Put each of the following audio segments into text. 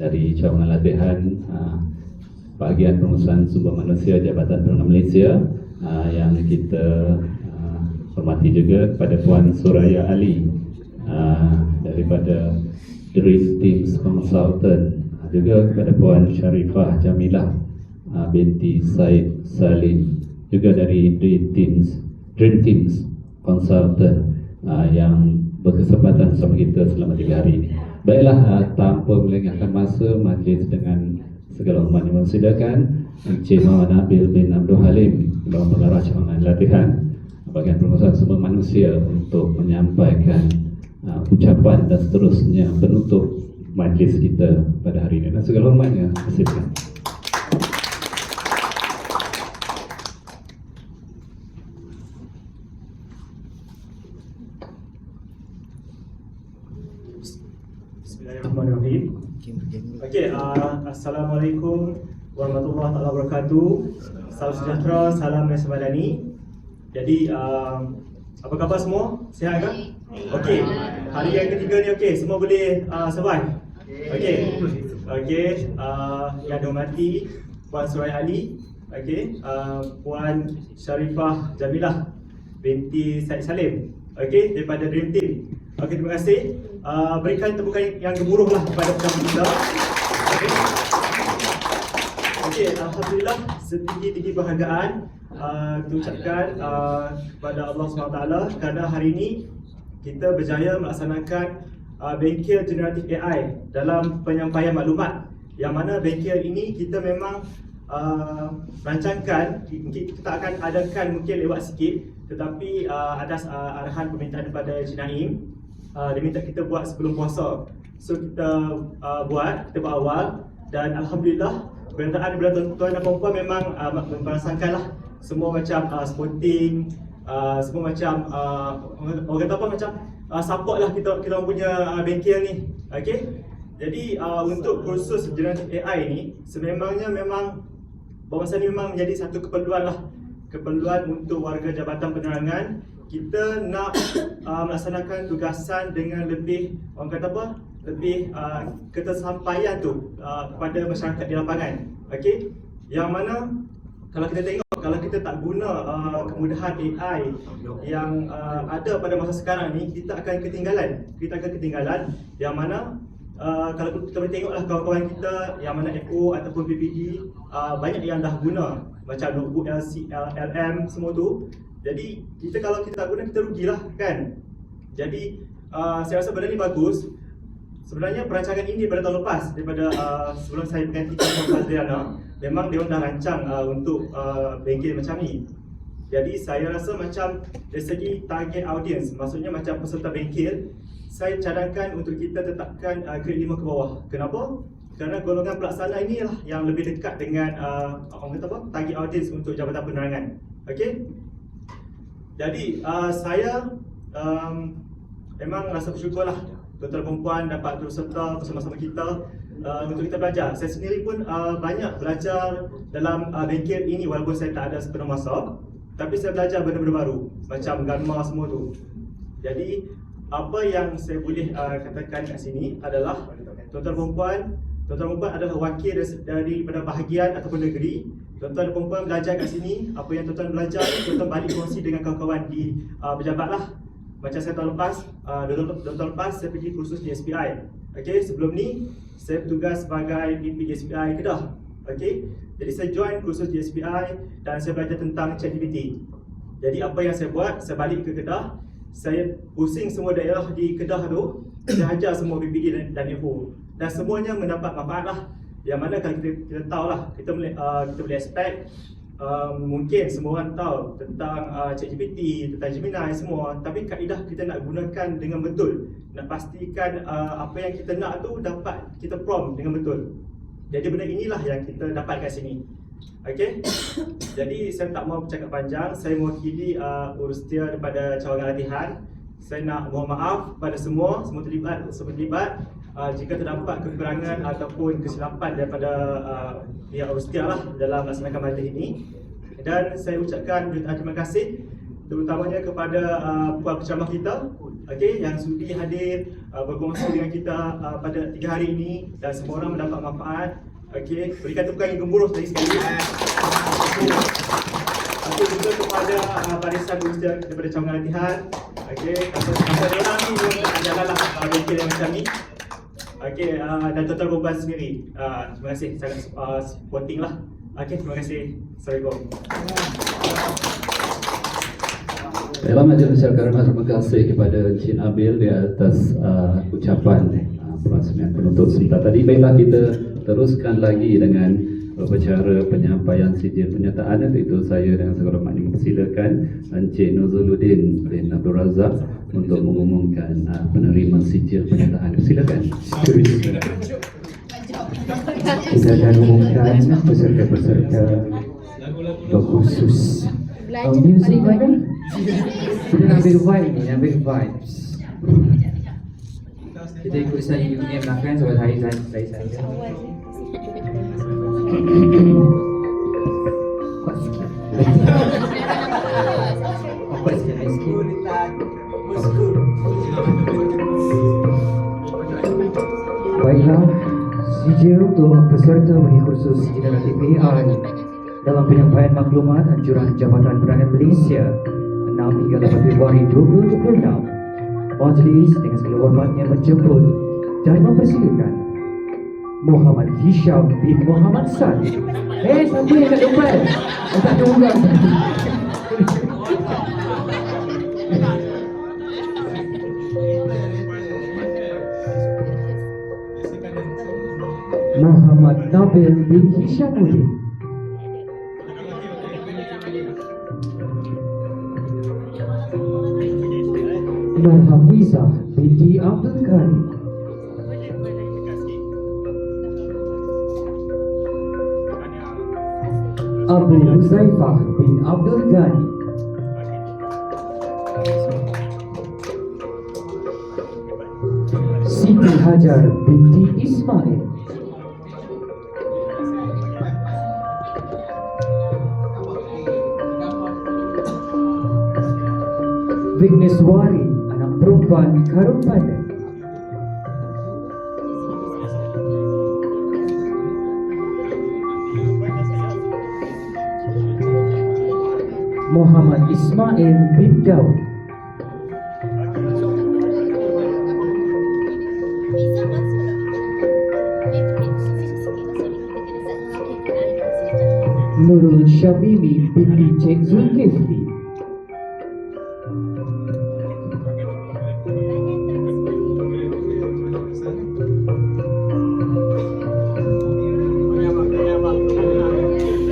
dari cawangan latihan uh, bahagian pengurusan sumber manusia Jabatan Perdana Malaysia uh, yang kita uh, hormati juga kepada Puan Suraya Ali uh, daripada Dream Teams Consultant juga kepada Puan Sharifah Jamilah uh, binti Said Salim juga dari Dream Teams Dream Teams Consultant uh, yang berkesempatan bersama kita selama tiga hari ini. Baiklah, uh, tanpa melengahkan masa majlis dengan segala hormat yang mempersilakan Encik Muhammad Nabil bin Abdul Halim Bawang Pengarah Cawangan Latihan bagian pengurusan sumber manusia untuk menyampaikan uh, ucapan dan seterusnya penutup majlis kita pada hari ini dan segala hormatnya persilakan. Bismillahirrahmanirrahim. Okey, uh, assalamualaikum warahmatullahi taala wabarakatuh. Salam sejahtera, salam Malaysia. Jadi uh, apa khabar semua? Sihat ke? Okey. Hari yang ketiga ni okey, semua boleh uh, survive. Okey. Okey, uh, yang dihormati Puan Suraya Ali, okey, uh, Puan Sharifah Jamilah binti Said Salim. Okey, daripada Dream Team. Okey, terima kasih. Uh, berikan tepukan yang gemuruh lah kepada pengamu kita. Okey. Okey, Alhamdulillah setinggi-tinggi penghargaan uh, kita ucapkan uh, kepada Allah SWT kerana hari ini kita berjaya melaksanakan uh, bengkel generatif AI dalam penyampaian maklumat. Yang mana bengkel ini kita memang uh, rancangkan kita akan adakan mungkin lewat sikit tetapi uh, atas uh, arahan permintaan daripada Encik Naim uh, dia minta kita buat sebelum puasa. So kita uh, buat, kita buat awal dan Alhamdulillah permintaan daripada tuan-tuan dan perempuan memang uh, merasakan lah semua macam uh, sporting uh, semua macam uh, orang kata apa macam uh, support lah kita kita punya uh, bengkel ni okay? jadi uh, untuk kursus generatif AI ni sememangnya memang Bahawasanya memang menjadi satu keperluan lah Keperluan untuk warga Jabatan Penerangan Kita nak uh, melaksanakan tugasan dengan lebih Orang kata apa? Lebih uh, ketersampaian tu uh, kepada masyarakat di lapangan. Okay? Yang mana kalau kita tengok kalau kita tak guna uh, kemudahan AI yang uh, ada pada masa sekarang ni kita akan ketinggalan. Kita akan ketinggalan yang mana Uh, kalau kita boleh tengoklah kawan-kawan kita yang mana FO ataupun PPD uh, banyak yang dah guna. Macam notebook LC, LM semua tu. Jadi kita kalau kita tak guna kita rugilah kan? Jadi uh, saya rasa benda ni bagus sebenarnya perancangan ini pada tahun lepas daripada uh, sebelum saya menggantikan Tuan Fazliana memang dia dah rancang uh, untuk uh, bengkel macam ni jadi saya rasa macam dari segi target audience maksudnya macam peserta bengkel saya cadangkan untuk kita tetapkan uh, grade 5 ke bawah. Kenapa? Kerana golongan pelaksana inilah yang lebih dekat dengan uh, orang kata apa? target audience untuk Jabatan Penerangan. Okey? Jadi uh, saya um, memang rasa bersyukurlah tuan-tuan perempuan dapat terus serta bersama-sama kita uh, untuk kita belajar. Saya sendiri pun uh, banyak belajar dalam uh, bengkel ini walaupun saya tak ada sepenuh masa. Tapi saya belajar benda-benda baru macam gamma semua tu. Jadi apa yang saya boleh uh, katakan kat sini adalah tuan-tuan perempuan tuan-tuan perempuan adalah wakil daripada bahagian ataupun negeri tuan-tuan dan perempuan belajar kat sini apa yang tuan-tuan belajar tuan-tuan balik kongsi dengan kawan-kawan di uh, pejabat lah macam saya tahun lepas, uh, dua tahun lepas saya pergi kursus di SPI okay, sebelum ni saya bertugas sebagai VP di SPI Kedah. Okay. jadi saya join kursus di SPI dan saya belajar tentang ChatGPT. Jadi apa yang saya buat, saya balik ke Kedah saya pusing semua daerah di Kedah tu saya ajar semua PPD dan, dan FO dan semuanya mendapat manfaat lah yang mana kalau kita, kita tahu lah kita uh, kita boleh expect uh, mungkin semua orang tahu tentang uh, ChatGPT, tentang Gemini semua tapi kaedah kita nak gunakan dengan betul nak pastikan uh, apa yang kita nak tu dapat kita prompt dengan betul jadi benda inilah yang kita dapat kat sini Okay, jadi saya tak mau bercakap panjang. Saya mewakili uh, urus dia daripada cawangan latihan. Saya nak mohon maaf pada semua, semua terlibat, semua terlibat. Uh, jika terdapat kekurangan ataupun kesilapan daripada uh, pihak dia lah dalam melaksanakan majlis ini. Dan saya ucapkan jutaan terima kasih terutamanya kepada uh, puan penceramah kita okay, yang sudi hadir uh, berkongsi dengan kita uh, pada tiga hari ini dan semua orang mendapat manfaat. Okey, berikan tepukan yang gemuruh lagi sekali. Okey, juga kepada uh, barisan booster daripada cawangan latihan. Okey, kata kata dia orang ni dia nak jalanlah uh, yang macam ni. Okey, uh, dan total beban sendiri. Uh, terima kasih sangat uh, supporting lah. Okey, terima kasih. Assalamualaikum. Dalam majlis masyarakat terima kasih kepada Encik Abil di atas uh, ucapan uh, perasmian penutup sebentar tadi. Baiklah kita teruskan lagi dengan upacara penyampaian sijil penyertaan itu saya dengan segala maknanya mempersilakan Encik Nuzuluddin bin Abdul Razak untuk mengumumkan uh, penerimaan sijil penyertaan. Silakan. kita akan umumkan peserta-peserta berkhusus uh, music mana? kita nak ambil vibe ni, nak ambil vibes kita ikut saya union lah kan sebab saya saya saya saya Baiklah, sijil untuk peserta bagi kursus sijil relatif AI dalam penyampaian maklumat anjuran Jabatan Perdana Malaysia 6 hingga 8 Februari 2026 Majlis dengan segala hormatnya menjemput dan mempersilakan Muhammad Hisham bin Muhammad San Eh, siapa yang kat depan? Oh, tak ada orang Muhammad Nabil bin Hishamuddin Nur Hafizah binti Abdul Karim Abdul Huzaifah bin Abdul Ghani. Siti Hajar binti Ismail. Vigneswari anak perempuan Karun Padan Muhammad Ismail bin Daud. Nurul Syamimi binti Cik Zulkifli.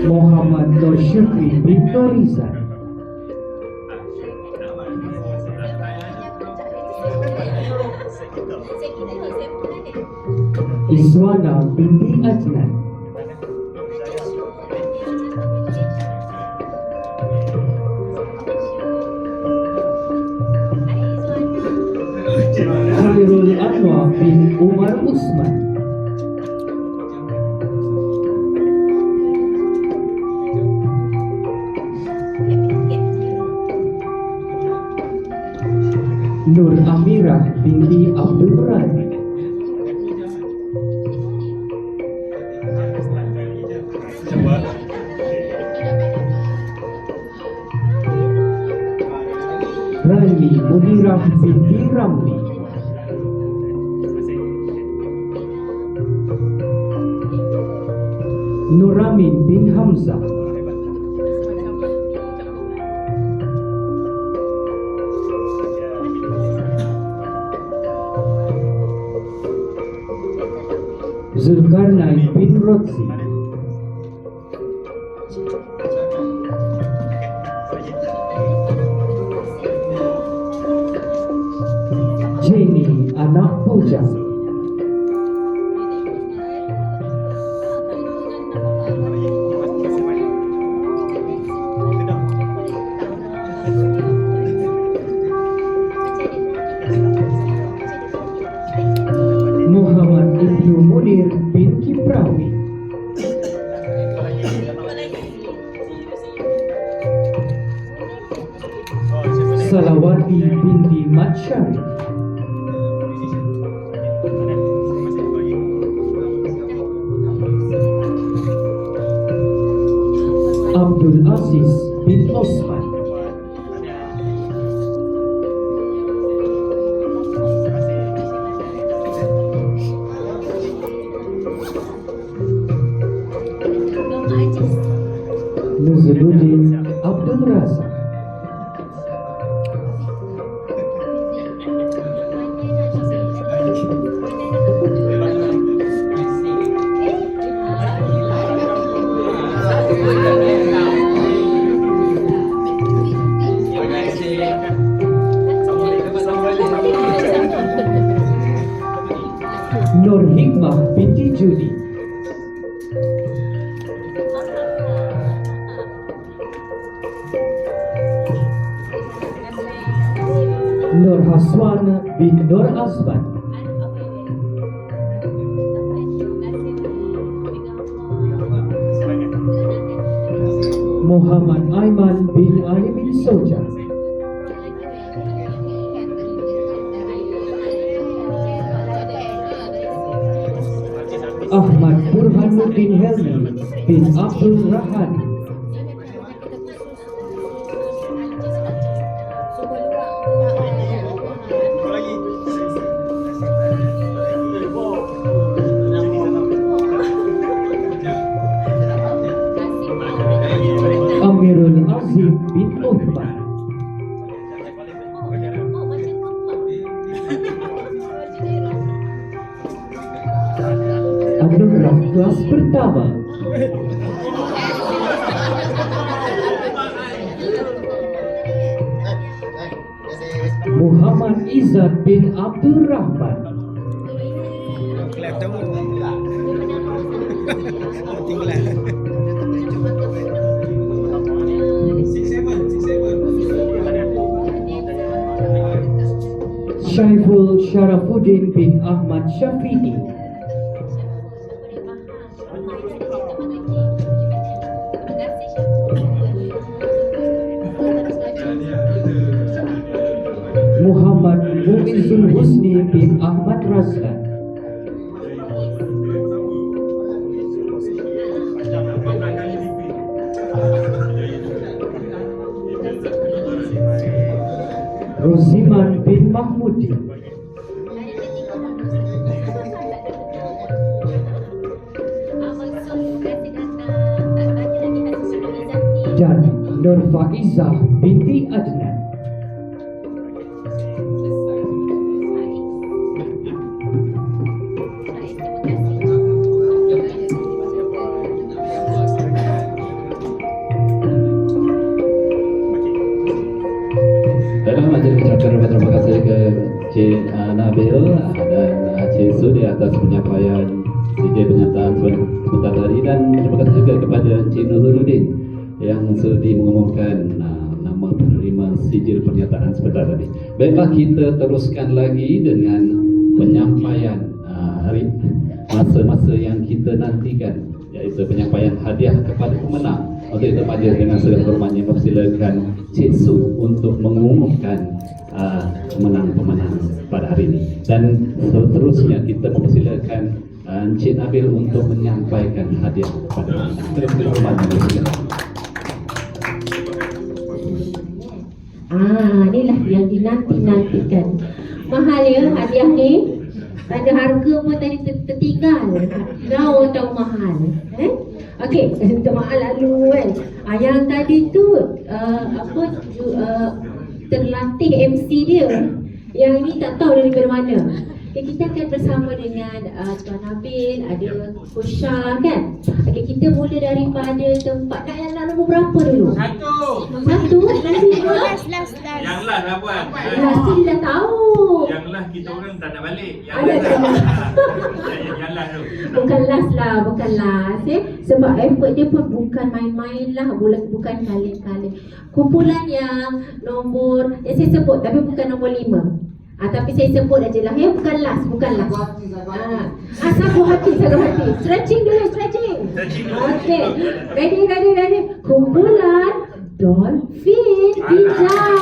Muhammad Nur Syukri bin Norizan Iswana binti Adnan Khairul Anwar bin Umar Usman. Nur Amirah binti Abdul Rani Selim bin Hamza. Zülkarnayn bin Rotzi. Jenny anak bujang Абдул Азиз бин Осман. Osman Называли Абдулразак Muhammad Aiman bin Ali bin Soja. Ahmad Burhanuddin Helmi bin Abdul Rahman kelas pertama. Muhammad Izzat bin Abdul Rahman. Syaiful Sharafuddin bin Ahmad Syafi'i Muizzul Husni bin Ahmad Razlan Roziman bin Mahmudi. Dan Nur Faizah pernyataan sebentar tadi. Baiklah kita teruskan lagi dengan penyampaian uh, hari masa-masa yang kita nantikan iaitu penyampaian hadiah kepada pemenang. Untuk itu majlis dengan segala hormatnya mempersilakan Cik Su untuk mengumumkan uh, pemenang-pemenang pada hari ini. Dan seterusnya kita mempersilakan uh, Cik Nabil untuk menyampaikan hadiah kepada pemenang. Dengan segala Ah, inilah yang dinanti-nantikan. Mahal ya hadiah ni. Tanda harga pun tadi ter- tertinggal. Now tahu mahal. Eh? Okey, untuk mahal lalu kan. Ah, yang tadi tu uh, apa uh, terlatih MC dia. Yang ni tak tahu dari mana. Okay, kita akan bersama dengan uh, Tuan Nabil, ada Kusha kan. Okay, kita mula daripada tempat nak yang nak nombor berapa dulu? Satu. Satu, lagi dua. Yang lah lah puan. Rasa dia dah tahu. Yang lah kita orang tak nak balik. Yang Ada lah. tak? Yang yang lah tu. Bukan last lah, bukan last eh. Sebab effort dia pun bukan main-main lah, bukan, bukan kaleng-kaleng. Kumpulan yang nombor, yang saya sebut tapi bukan nombor lima. Ah, tapi saya sebut aja lah ya, bukan last, bukan last. Ah, ah satu hati, satu hati. Stretching dulu, stretching. Stretching dulu. Okey. Ready, ready, ready. Kumpulan Dolphin Bijak.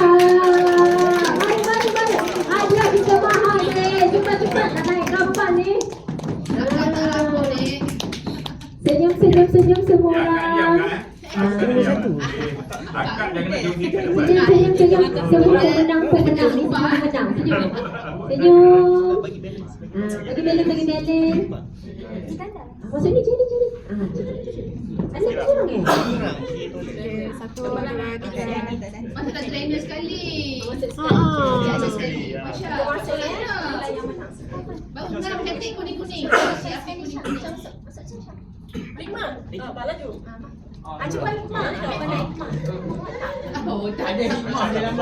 Mari, mari, mari. Hadiah kita mahal ni. Cepat, cepat. Nak naik kapal ni. Ah. Senyum, senyum, senyum semua kat depan. Senyum, senyum, senyum. Semua pemenang, pemenang ni semua. Senyum. Ah, bagi belen, bagi belen. Masuk ni, sini, sini. Ah, sini. Ada kurang eh? Satu, dua, tiga. Masa tak trainer sekali. Ah. Biasa sekali. Masya Allah. Masuk Baru sekarang cantik kuning-kuning. Siapa yang kuning-kuning? Oh, tak ada hikmah dalam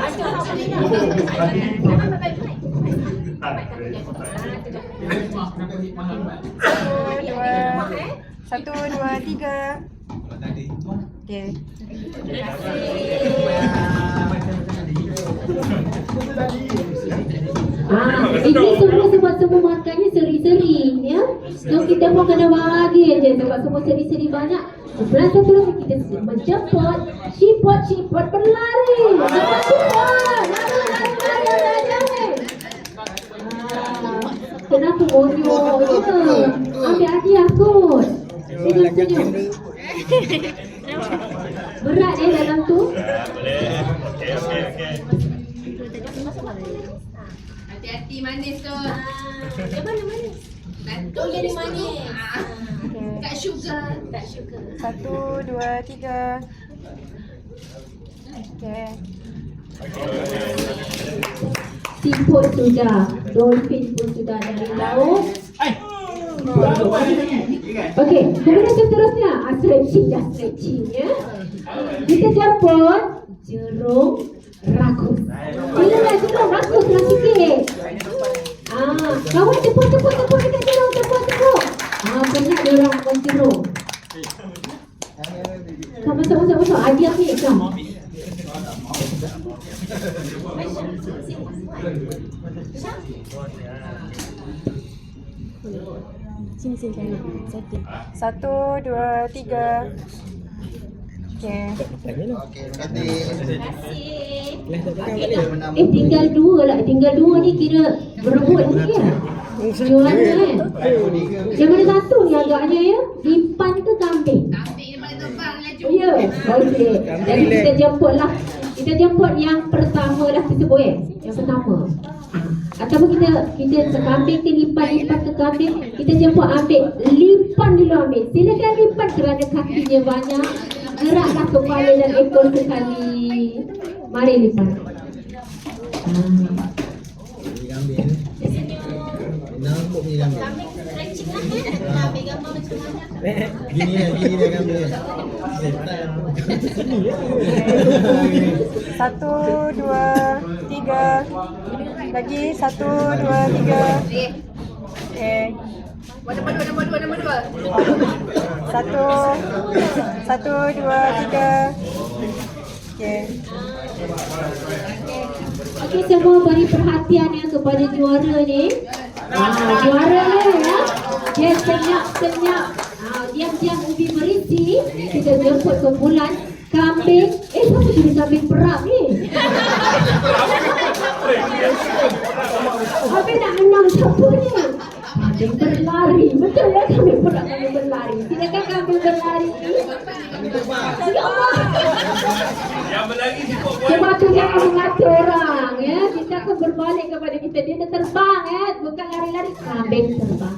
Satu, dua, satu, dua, tiga. Okay. Ah, ini semua sebab semua makannya seri-seri ya. So kita pun kena bagi aja sebab semua seri-seri banyak. Sebelah satu lagi kita menjemput sipot sipot berlari. Cepat cepat. Lari lari lari lari. Ah, Kenapa je? Ambil hadiah kot. Senyum senyum. Berat eh dalam tu. Hati-hati manis tu. Yang mana mana? Satu jadi manis. Okay. Tak sugar. Satu, dua, tiga. Okay. Siput sudah, dolphin pun sudah dari laut. Okey, kemudian seterusnya ah, stretching dah stretching ya. Kita jemput jerung rakus. Silalah jerung rakus lah sikit. Ah, kawan tepuk tepuk tepuk dekat jerung tepuk tepuk. Ah, penat dia orang makan jerung. Kau masuk masuk masuk. Adi ambil kau. Satu, dua, tiga. Okay. Eh tinggal dua lah. Tinggal dua ni kira Berebut ni ya Juara kan? Yang mana satu ni agaknya ya? Lipan ke kambing? Ambil dia paling terbang laju. Ya Okey. Jadi kita jemput lah. Kita jemput yang pertama lah tersebut ya Yang pertama. Ataupun kita kita kambing ke lipan lipan ke kambing kita jemput ambil. Lipan dulu ambil. Silakan lipan kerana kakinya banyak geraklah kepala dan ekor sekali mari ya gambar. Satu, dua, tiga. Lagi satu, dua, tiga. Okay. Nombor dua, nombor dua, nombor dua. Satu, satu, dua, tiga. Okay. Okey semua beri perhatian ya kepada juara ni. Ah, juara ni ya. Dia senyap-senyap. Ah, diam-diam ubi merisi. Kita jemput kumpulan kambing. Eh, siapa jadi kambing perang ni? Habis nak menang siapa ni? Kambing berlari. Betul ya kambing perang kambing berlari. Silakan kambing berlari. Ya. Yang berlari buat. Sebab tu jangan mengatur orang ya. Kita akan berbalik kepada kita. Dia dah terbang ya. Bukan lari-lari. Kambing terbang.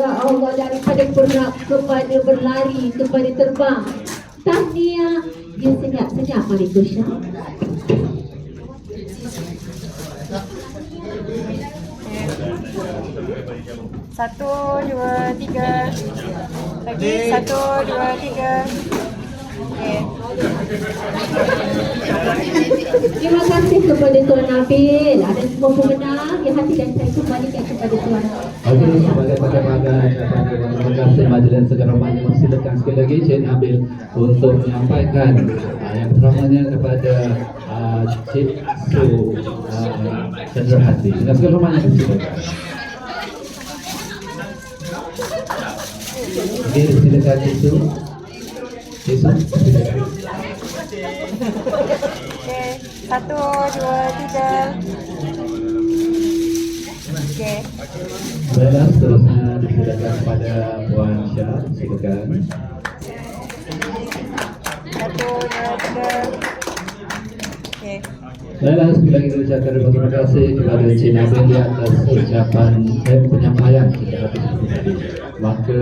Ya Allah daripada berak kepada berlari kepada terbang. Tahniah. Dia senyap-senyap Malik Gusha. Satu, dua, tiga. Lagi satu, dua, tiga. Okay. Terima kasih kepada Tuan Nabil. Ada semua pemenang. Yang hati dan saya kembalikan kepada Tuan. Okey, sebagai pakai-pakai Terima kasih majlis segera banyak Silakan sekali lagi Cik Nabil Untuk menyampaikan uh, Yang pertamanya kepada uh, Cik Su uh, Chandra Hati Dengan segala banyak silakan Cik Su Cik Su silakan Okay. Satu, dua, tiga. Okay. Baiklah, seterusnya silakan kepada Puan Syah, silakan. Satu, dua, tiga. Okey. Baiklah, sekali lagi ucapkan terima kasih kepada Cik Nabil di atas ucapan eh, penyampaian hati seperti tadi. Maka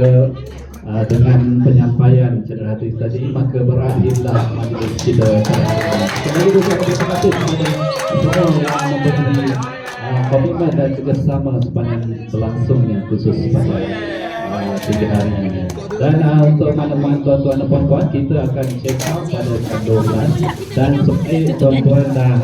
uh, dengan penyampaian cedera hati tadi, maka berakhirlah majlis kita. Lagi ucapkan terima kasih semua yang memberi uh, komitmen dan kerjasama sepanjang berlangsungnya khusus pada uh, tiga hari ini. Dan uh, untuk makluman tuan-tuan dan puan-puan, kita akan check out pada jam 12 dan supaya tuan-tuan dah